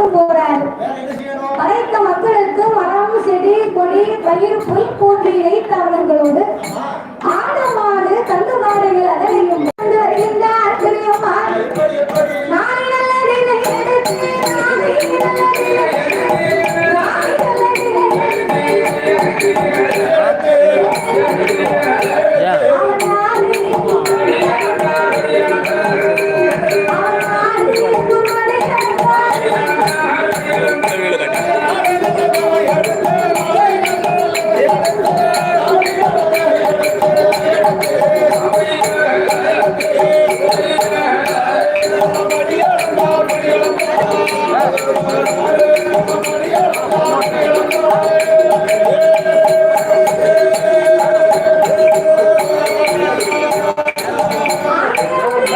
மட்டும் போறாரு. அனைத்து மக்களுக்கு மரம் செடி கொடி பயிர் புல் போன்று இணைத்தவர்களோடு ஆமா ஆடு மாடு கந்து மாடுகள் கொண்டு வருகின்றார் Periyammal.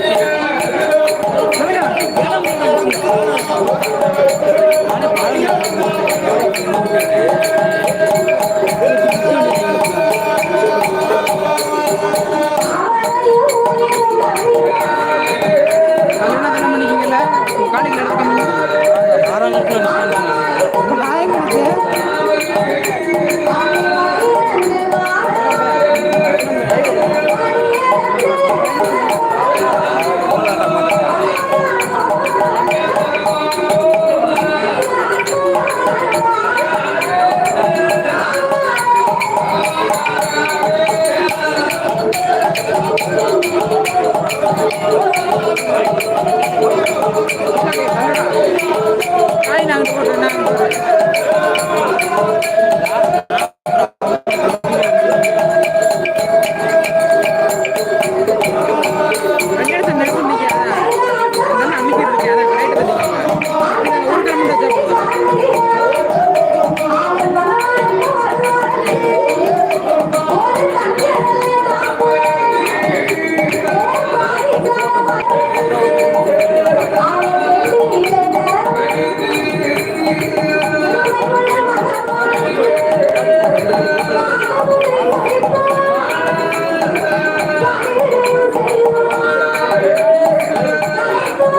Yeah. Yeah. Ay, nang, nang, nang.